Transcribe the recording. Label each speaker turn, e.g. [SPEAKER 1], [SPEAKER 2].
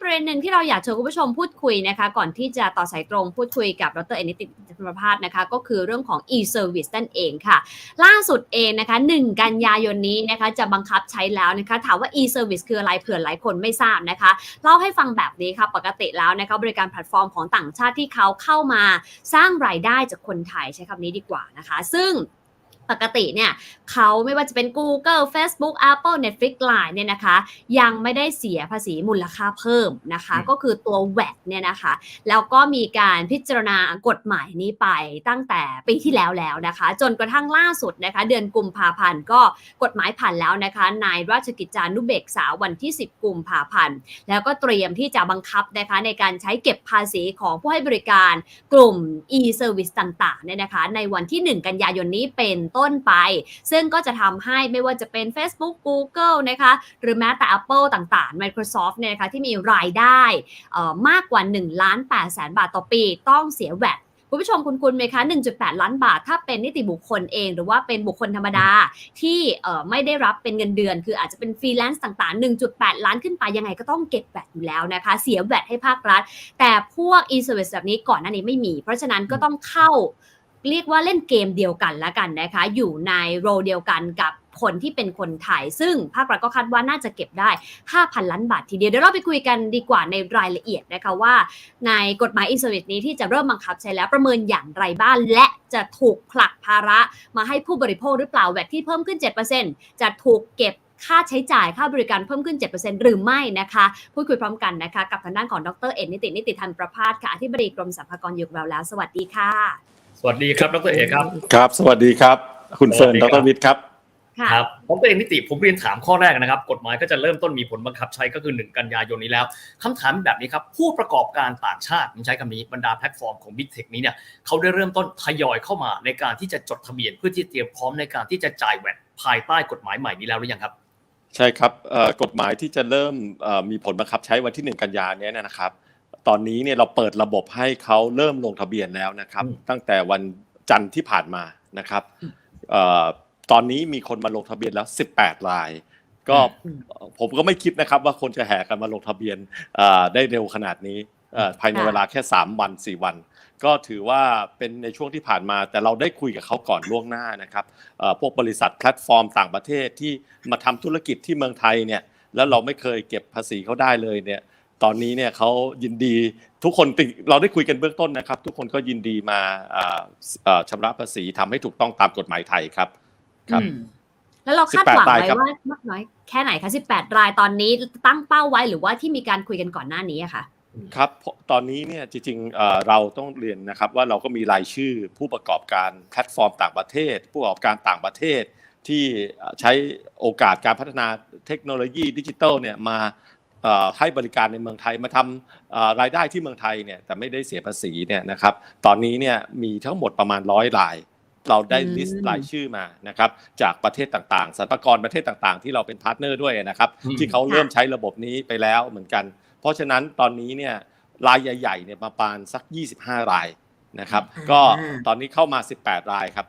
[SPEAKER 1] ประเด็นหนึ่งที่เราอยากเชิญคุณผู้ชมพูดคุยนะคะ ก่อนที่จะต่อสายตรงพูดคุยกับดรเอนิติธรรมภาสนะคะ ก็คือเรื่องของ e-service นั่นเองค่ะ ล่าสุดเองนะคะ 1 กันยายนนี้นะคะจะบังคับใช้แล้วนะคะ ถามว่า e-service คืออะไรเผื่อหลายคนไม่ทราบนะคะเล่าให้ฟังแบบนี้ค่ะ ปกติแล้วนะคะบริการแพลตฟอร์มของต่างชาติที่เขาเข้ามาสร้างรายได้จากคนไทยใช้คำนี้ดีกว่านะคะ ซึ่ง ปกติเนี่ยเขาไม่ว่าจะเป็น Google Facebook Apple Netflix Line เนี่ยนะคะ ยังไม่ได้เสียภาษีมูลค่าเพิ่มนะคะ
[SPEAKER 2] อืม
[SPEAKER 1] ก็คือตัว VAT เนี่ยนะคะ แล้วก็มีการพิจารณากฎหมายนี้ไปตั้งแต่ปีที่แล้วแล้วนะคะ จนกระทั่งล่าสุดนะคะ เดือนกุมภาพันธ์ก็กฎหมายผ่านแล้วนะคะในราชกิจจานุเบกษาวันที่ 10 กุมภาพันธ์แล้วก็เตรียมที่จะบังคับนะคะในการใช้เก็บภาษีของผู้ให้บริการกลุ่ม e-service ต่างๆเนี่ยนะคะ ในวันที่ 1 กันยายนนี้เป็นต้น้นไป ซึ่งก็จะทำให้ไม่ว่าจะเป็น Facebook Google นะคะหรือแม้แต่ Apple ต่างๆ Microsoft เนี่ยนะคะที่มีรายได้มากกว่า1ล้าน8แสนบาทต่อปีต้องเสียแวดคุณผู้ชมคุณคุณไหมคะ 1.8 ล้านบาท ถ้าเป็นนิติบุคคลเอง หรือว่าเป็นบุคคลธรรมดาที่ไม่ได้รับเป็นเงินเดือน คืออาจจะเป็นฟรีแลนซ์ต่างๆ 1.8 ล้านขึ้นไปยังไงก็ต้องเก็บแวดอยู่แล้วนะคะ เสียแวดให้ภาครัฐ แต่พวก e-service แบบนี้ก่อนหน้านี้ไม่มี เพราะฉะนั้นก็ต้องเข้า เรียกว่าเล่นเกมเดียวกันละกันนะคะ อยู่ในโรเดียวกันกับคนที่เป็นคนไทยซึ่งภาครัฐก็คาดว่าน่าจะเก็บได้ 5,000 ล้านบาททีเดียว เดี๋ยวเราไปคุยกันดีกว่าในรายละเอียดนะคะว่า ในกฎหมายอินสวิตนี้ที่จะเริ่มบังคับใช้แล้วประเมินอย่างไรบ้างและจะถูกผลักภาระมาให้ผู้บริโภคหรือเปล่าแวดที่เพิ่มขึ้น 7%จะถูกเก็บค่าใช้จ่ายค่าบริการเพิ่มขึ้น 7%หรือไม่นะคะ พูดคุยพร้อมกันนะคะ กับทางด้านของดรเอ็นนิตินิติธันประพาสค่ะอธิบดีกรมสรรพากรอยู่กับเราแล้ว สวัสดีค่ะ
[SPEAKER 2] สวัสดีครับดรเอกครับ
[SPEAKER 3] ครับ สวัสดีครับ คุณเฟิร์น
[SPEAKER 2] สวั
[SPEAKER 3] ด
[SPEAKER 2] สดีครับ
[SPEAKER 3] รวิทย์ครับ
[SPEAKER 1] ค่ะ
[SPEAKER 2] ครับดรเอกนิติผมเรียนถามข้อแรกนะครับ กฎหมายก็จะเริ่มต้นมีผลบังคับใช้ก็คือ 1 กันยายนนี้แล้วคำถามแบบนี้ครับ ผู้ประกอบการต่างชาติผมใช้คำนี้บรรดาแพลตฟอร์มของ Big Tech นี้เนี่ยเขาได้เริ่มต้นทยอยเข้ามาในการที่จะจดทะเบียนเพื่อที่จะเตรียมพร้อมในการที่จะจ่ายแวดภายใต้กฎหมายใหม่นี้แล้วหรือยังครับ
[SPEAKER 3] ใช่ครับเอ่อกฎหมายที่จะเริ่มเอ่อมีผลบังคับใช้วันที่ 1 กันยายนเนี้ยนะครับ ตอนนี้เนี่ยเราเปิดระบบให้เขาเริ่มลงทะเบียนแล้วนะครับ
[SPEAKER 2] อืม
[SPEAKER 3] ตั้งแต่วันจันทร์ที่ผ่านมานะครับ
[SPEAKER 2] อืม
[SPEAKER 3] เอ่อตอนนี้มีคนมาลงทะเบียนแล้ว 18 ราย ก็
[SPEAKER 1] อืม
[SPEAKER 3] ผมก็ไม่คิดนะครับ ว่าคนจะแห่กันมาลงทะเบียนเอ่อได้เร็วขนาดนี้เอ่อภายใน
[SPEAKER 1] ค่ะ
[SPEAKER 3] เวลาแค่ 3 วัน 4 วัน ก็ถือว่าเป็นในช่วงที่ผ่านมา แต่เราได้คุยกับเขาก่อนล่วงหน้านะครับเอ่อพวกบริษัทแพลตฟอร์มต่างประเทศที่มาทำธุรกิจที่เมืองไทยเนี่ยแล้วเราไม่เคยเก็บภาษีเขาได้เลยเนี่ย ตอนนี้เนี่ยเขายินดีทุกคนติเราได้คุยกันเบื้องต้นนะครับ ทุกคนก็ยินดีมาอ่าเอ่อชำระภาษีทำให้ถูกต้องตามกฎหมายไทยครับครับ
[SPEAKER 1] อืมแล้วเราคาดหวัง
[SPEAKER 3] 18ราย
[SPEAKER 1] ไว้
[SPEAKER 3] ครับ
[SPEAKER 1] ว่ามากน้อยแค่ไหนคะ18 รายตอนนี้ตั้งเป้าไว้หรือว่าที่มีการคุยกันก่อนหน้านี้อะค่ะ
[SPEAKER 3] ครับเพราะตอนนี้เนี่ยจริงๆเอ่อเราต้องเรียนนะครับว่าเราก็มีรายชื่อผู้ประกอบการแพลตฟอร์มต่างประเทศ ผู้ประกอบการต่างประเทศที่เอ่อใช้โอกาสการพัฒนาเทคโนโลยีดิจิทัลเนี่ยมาเอ่อ ให้บริการในเมืองไทยมาทำเอ่อรายได้ที่เมืองไทยเนี่ยแต่ไม่ได้เสียภาษีเนี่ยนะครับตอนนี้เนี่ยมีทั้งหมดประมาณร้อยราย เราได้
[SPEAKER 1] อืม
[SPEAKER 3] ลิสต์รายชื่อมานะครับจากประเทศต่างๆสรรพากรประเทศต่างๆ ที่เราเป็นพาร์ทเนอร์ด้วยนะครับ
[SPEAKER 2] อืม
[SPEAKER 3] ที่เขาเริ่มใช้ระบบนี้ไปแล้วเหมือนกัน เพราะฉะนั้นตอนนี้เนี่ยรายใหญ่ๆเนี่ยประมาณสัก 25 รายนะครับ
[SPEAKER 1] อ่า
[SPEAKER 3] ก็ตอนนี้เข้ามา 18 รายครับ